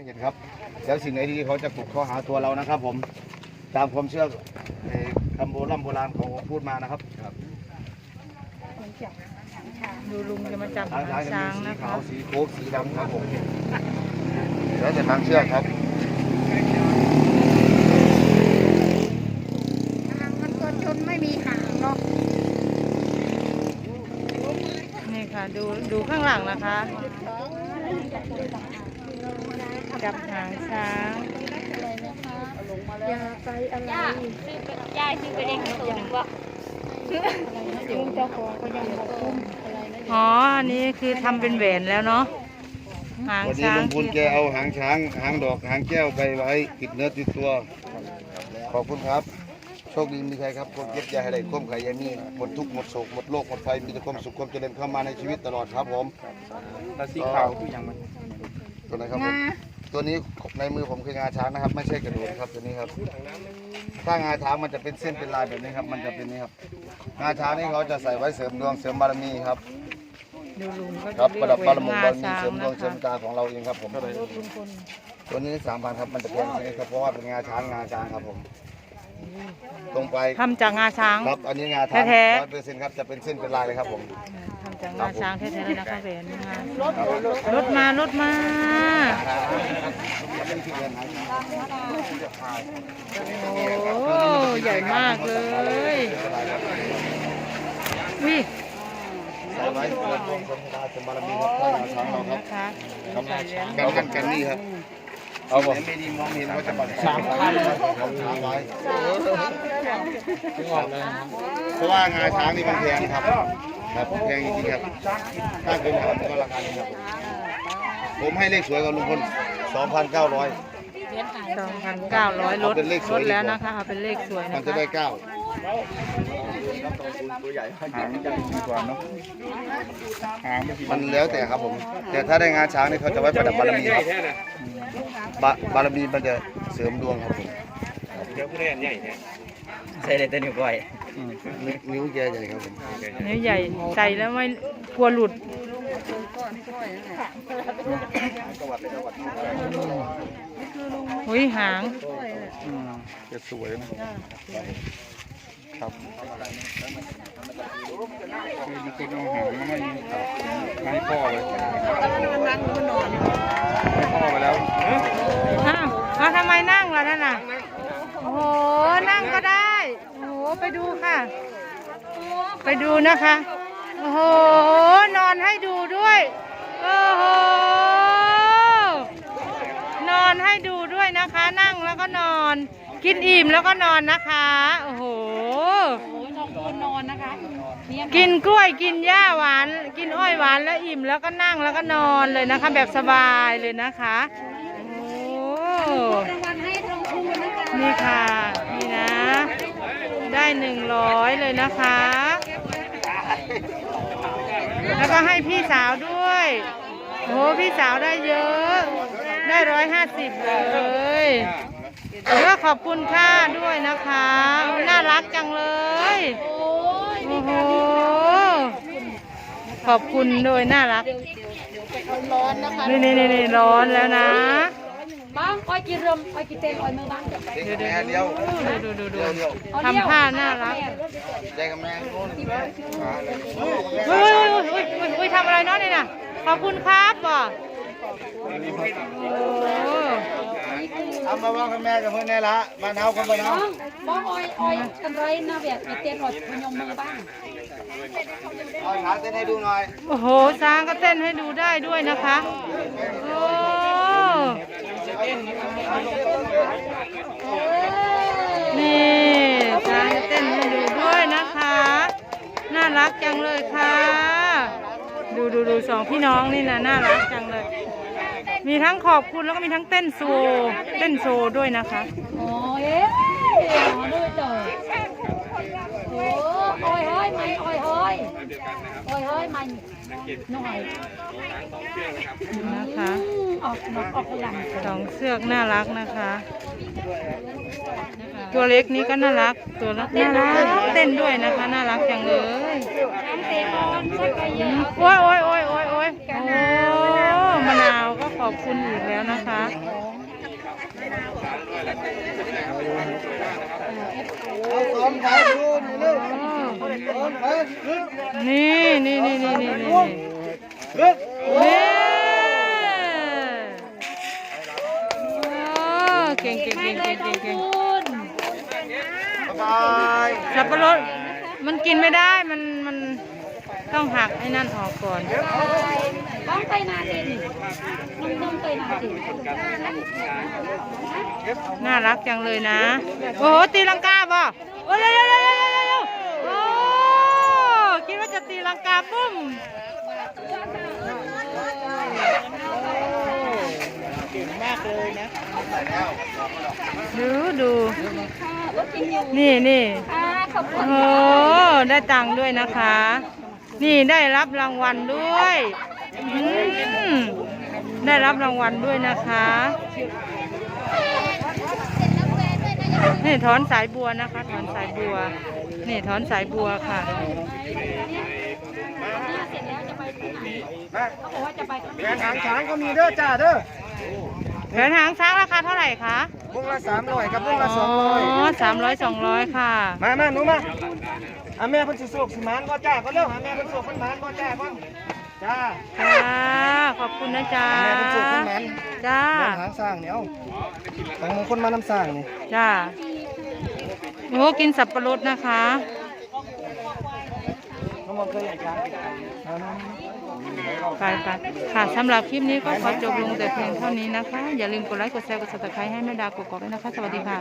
ไม่เห็นครับแล้วสิ่งไหนที่เขาจะปลุกเขาหาตัวเรานะครับ ผมตามความเชื่อในคำโบราณโบราณของพูดมานะครับดูลุงจะมาจับทางหาช้างจะช้ามีงสีนะขาคะวสีโค้กสีดำครับผมแล้วแต่ทางเชื่อครับหางมันตัวจนไม่มีหางเนาะนี่ค่ะ ดูดูข้างหลังนะคะ จับหางช้างอย่าไปอะไรย่าซื้อไปย่าซื้อไปเด็กตัวหนึ่งวะลุงเจ้าของก็ยังบอกคุ้มอะไรนะอ๋ออันนี้คือทำเป็นแหวนแล้วเนาะหางวันนี้ช้างลุงพูนแกเอาหางช้าง หางดอกหางแก้วไปไว้ติดเนื้อติดตัว ขอบคุณครับ โชคดีมีใครครับคนเย็บยาให้ได้ความไข่ยามีหมดทุกข์หมดโศกหมดโรคหมดภัยมีแต่ความสุขความเจริญเข้ามาในชีวิตตลอดครับผม แล้วสีขาวคืออย่างมัน ตัวไหนครับผมตัวนี้ในมือผมคืองาช้างนะครับ ไม่ใช่กระดูกนะครับตัวนี้ครับ ถ้างาช้างมันจะเป็นเส้นเป็นลายแบบนี้ครับ มันจะเป็นนี่ครับ งาช้างนี่เขาจะใส่ไว้เสริมดวงเสริมบารมีครับ ดูลุงก็ครับเรีปยระกดับแหวบารนมีงาบารมีช้างเสริมดนะวงเสริคะมตาของเราเองครับผมตัวนี้สามพันครับมันจะแพงนิดครับเพราะว่าเป็นงาช้างงาช้างครับผม ตรงไปทำจากงาช้าง ครับอันนี้งาช้างแท้ๆร้อยเปอร์เซ็นต์ครับจะเป็นเส้นเป็นลายเลยครับผมทำ จากงาช้างแท้ๆเลยนะคะแหวนงารถมารถมาโอ้ใหญ่มากเลยวินะคะกันกันกันนี่ครับเอาผมไม่ดีมองเห็นว่าจะบังสามพันครับช้างไว้ถึงออกเลยเพราะว่างาช้างนี่มันแพงครับ ครับแพงจริงๆครับถ้าเป็นหางมันก็ราคานี้ครับ ผมให้เลขสวยกับลุงพล2,900 สองพันเก้าร้อยลดเอาเป็นเลขสลวยดดีกว่า แล้วนะคะเอาเป็นเลขสวยมันะนจะคะได้เก้าหางมันจะดีกว่าเนาะหางมันมันแล้วแต่ครับผม แต่ถ้าได้งาช้างนี่เขาจะไว้ประดับบารมีครับบะบารมีมันจะเสริมดวงครับผม ใส่เลยตัวนิ้วก้อย นิ้วนิ้วใหญ่ๆครับผมนิ้วใหญ่ใส่แล้วไม่กลัวหลุดหุยหางอืมจะสวยนะครับคือมีคนเอาหางมาให้มาให้พ่อเลยให้พ่อไปแล้ว อ้าวเอาทำไมนั่งล่ะนั่นน่ะ โอ้โห นั่งก็ได้ โอ้โห ไปดูค่ะ ไปดูนะคะ โอ้โห นอนให้ดูด้วย โอ้โห นอนให้ดูด้วยนะคะ นั่งแล้วก็นอน กินอิ่มแล้วก็นอนนะคะ โอ้โหนอนนะคะเนี่ยกินกล้วยกินหญ้าหวาน กินอ้อยหวานแล้วอิ่มแล้วก็นั่งแล้วก็นอนเลยนะคะ แบบสบายเลยนะคะ โอ้รางวัลให้ทองคูนะคะ นี่ค่ะ นี่นะ ได้หนึ่งร้อยเลยนะคะ ให้พี่สาวด้วยโอ้พี่สาวได้เยอะ ได้ร้อยห้าสิบเลยแล้วก็ขอบคุณค่าด้วยนะคะ น่ารักจังเลยโอ้โหขอบคุณด้วยน่ารักร้อนนะคะนี่นี่นี่ร้อนแล้วนะ บ้างอ้อยกินรมอ้อยกินเต็มอ้อยมือบ้างเด็กแม่เดียวดูดูดูเดียวเดียวทำผ้าน่ารักใจกับแม่โน่นอุ้ยอุ้ยอุ้ยอุ้ยอุ้ยทำอะไรเนาะเนี่ยน่ะขอบคุณครับบ่โอ้เอามาว่ากับแม่กับเพื่อนแน่ละมานเอาคนบ้านเอาบ้างอ้อยอ้อยกันไรนะแบบมีเต็มอ้อยพยมมือบ้างเอาขาเต้นให้ดูหน่อยโอ้โหช้างก็เต้นให้ดูได้ด้วยนะคะโอ้ นี่ช้างเต้นให้ดูด้วยนะคะ น่ารักจังเลยค่ะ ดูดูดูสองพี่น้องนี่นะน่ารักจังเลย มีทั้งขอบคุณแล้วก็มีทั้งเต้นโซเต้นโซด้วยนะคะอ๋อเอ๊ะอ๋อด้วยเจ้าโอ้อ้อยอ้ยมันอ้อยอ้อยอ้อยอ้ยมัน หน่อยนะคะออกดอกออกพลังสองเสือกน่ารักนะคะ ตัวเล็กนี้ก็น่ารัก ตัวละน่ารักเต้นด้วยนะคะ น่ารักจังเลยโอ้ยโอ้ยโอ้ยโอ้ยโอ้ยโอ้มะนาวก็ขอบคุณอีกแล้วนะคะนขาดู นี่เร็วสอนขาขึ้นนี่นี่นี่นี่นี่นี่ขึ้นนี่โอ้เก่งเก่งเก่งเก่งเก่งเก่งสบายสับปะรดมันกินไม่ได้มันมันต้องหักไอ้นั่นออกก่อนบ้องไปนาดินนุ่มนุ่มไปนาดินน่ารักจังเลยนะ โอ้โหตีลังกาบ่โอ้ยเร็วเร็วเร็วเร็วเร็วเร็วโอ้คิดว่า จะตีลังกาปุ้มดูดูนี่นี่โอ้ได้ตังค์ด้วยนะคะ นี่ได้รับรางวัลด้วยอืมได้รับรางวัลด้วยนะคะนี่ถอนสายบัวนะคะ ถอนสายบัว นี่ถอนสายบัวค่ะ แขนหางช้างก็มีเด้อจ้าเด้อแผนหางช้างราคาเท่าไหร่คะวงละสามร้อยกับวงละสอ๋องร้อยอสามร้อยสองร้อยค่ะ มามาหนูมาอาแม่เพิ่นสิโศกสิมานก็จ้าก็เร็วหาแม่เพิ่นโศกเพิ่นมานก็จ้าก่อนจ้าค่ะ ขอบคุณนะจ๊ะแม่เพิ่นโศกเพิ่นมานจ้าเดินหางสร้างเนี่ยเอาของมงคลมาน้ำสร้างนี่จ้าโอ้กินสับปะรดนะคะ ไปไปค่ะสำหรับคลิปนี้ก็ขอจบลงแต่เพียงเท่านี้นะคะ อย่าลืมกดไลค์กดแชร์กดซับสไครต์ให้แม่ดากกดกๆด้วยนะคะ สวัสดีค่ะ